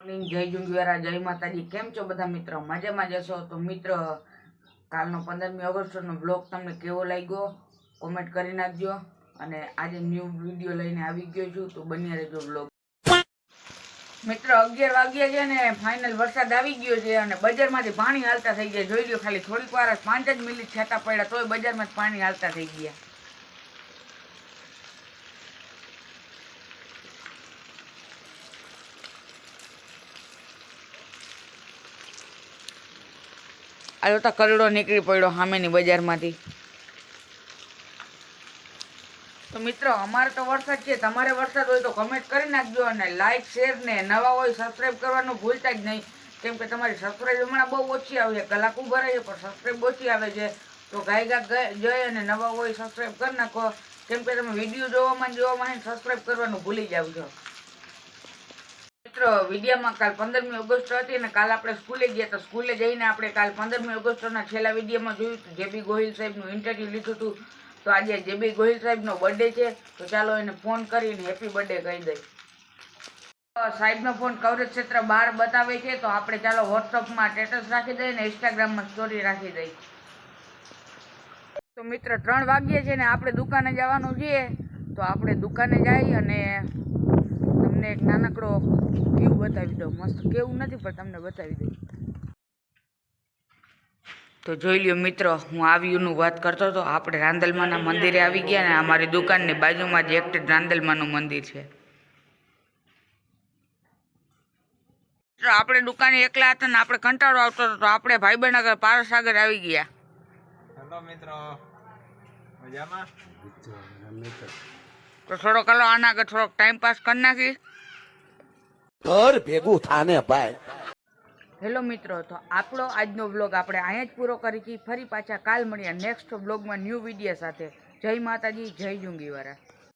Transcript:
જય જુંગવેરા જય માતાજી. કેમ છો બધા મિત્રો? મજામાં જશો તો મિત્ર, કાલનો પંદરમી ઓગસ્ટનો બ્લોગ તમને કેવો લાગ્યો? કોમેન્ટ કરી નાખજો. અને આજે ન્યૂ વીડિયો લઈને આવી ગયો છું, તો બન્યા રહેજો બ્લોગ મિત્રો, અગિયાર વાગ્યા છે ને ફાઇનલ વરસાદ આવી ગયો છે અને બજારમાંથી પાણી હાલતા થઈ ગયા. જોઈ લો ખાલી થોડીક વાર પાંચ જ મિનિટ છતાં પડ્યા, તોય બજારમાં પાણી હાલતા થઈ ગયા. આ તો કરડો નીકળી પડ્યો સામેની બજારમાંથી. તો મિત્રો, અમારે તો વરસાદ છે, તમારે વરસાદ હોય તો કમેન્ટ કરી નાખજો અને લાઈક શેર ને નવા હોય સબસ્ક્રાઈબ કરવાનું ભૂલતા જ નહીં. કેમ કે તમારી સબસ્ક્રાઈબ હમણાં બહુ ઓછી આવે છે, કલાક ઊભા રહીએ પણ સબસ્ક્રાઈબ ઓછી આવે છે. તો ગાય ગા જઈ અને નવા હોય સબસ્ક્રાઈબ કરી નાખો. કેમ કે તમે વીડિયો જોવામાં જોવામાં સબસ્ક્રાઈબ કરવાનું ભૂલી જાવ છો. મિત્રો, વિડીયોમાં કાલ પંદરમી ઓગસ્ટ હતી અને કાલ આપણે સ્કૂલે ગયા તો સ્કૂલે જઈને આપણે કાલ પંદરમી ઓગસ્ટના છેલ્લા વિડીયોમાં જોયું હતું. જેબી ગોહિલ સાહેબનું ઇન્ટરવ્યૂ લીધું હતું. તો આજે જેબી ગોહિલ સાહેબનો બર્થડે છે, તો ચાલો એને ફોન કરીને હેપી બર્થડે કહી દઈએ. સાહેબનો ફોન કવરેજ ક્ષેત્ર બહાર બતાવે છે, તો આપણે ચાલો વોટ્સઅપમાં સ્ટેટસ રાખી દઈએ ને ઇન્સ્ટાગ્રામમાં સ્ટોરી રાખી દઈ તો મિત્ર, ત્રણ વાગ્યે છે ને આપણે દુકાને જવાનું છે. તો આપણે દુકાને જઈ અને તમને એક નાનકડો વ્યૂ બતાવી દઉં. મસ્ત કેવું નથી પણ તમને બતાવી દઉં. તો જોઈ લ્યો મિત્રો હું આ વ્યૂનું વાત કરતો હતો. આપણે રાંદલમાના મંદિરે આવી ગયા ને અમારી દુકાનની બાજુમાં જ એક રાંદલમાનું મંદિર છે. આપણે દુકાને એકલા હતા ને આપણે કંટાળો આવતો હતો તો આપણે ભાઈબંધ આગળ પારસ આવી ગયા. હેલો મિત્રો મજામાં? તો થોડોક હલો આના આગળ થોડોક ટાઈમ પાસ કરી નાખી. ઘર ભેગું થાને ભાઈ. હેલો મિત્રો, તો આપણો આજનો બ્લોગ આપણે અહીંયા જ પૂરો કરી છીએ ફરી પાછા કાલ મળીએ નેક્સ્ટ બ્લોગમાં ન્યૂ વીડિયો સાથે. જય માતાજી, જય જુંગીવાળા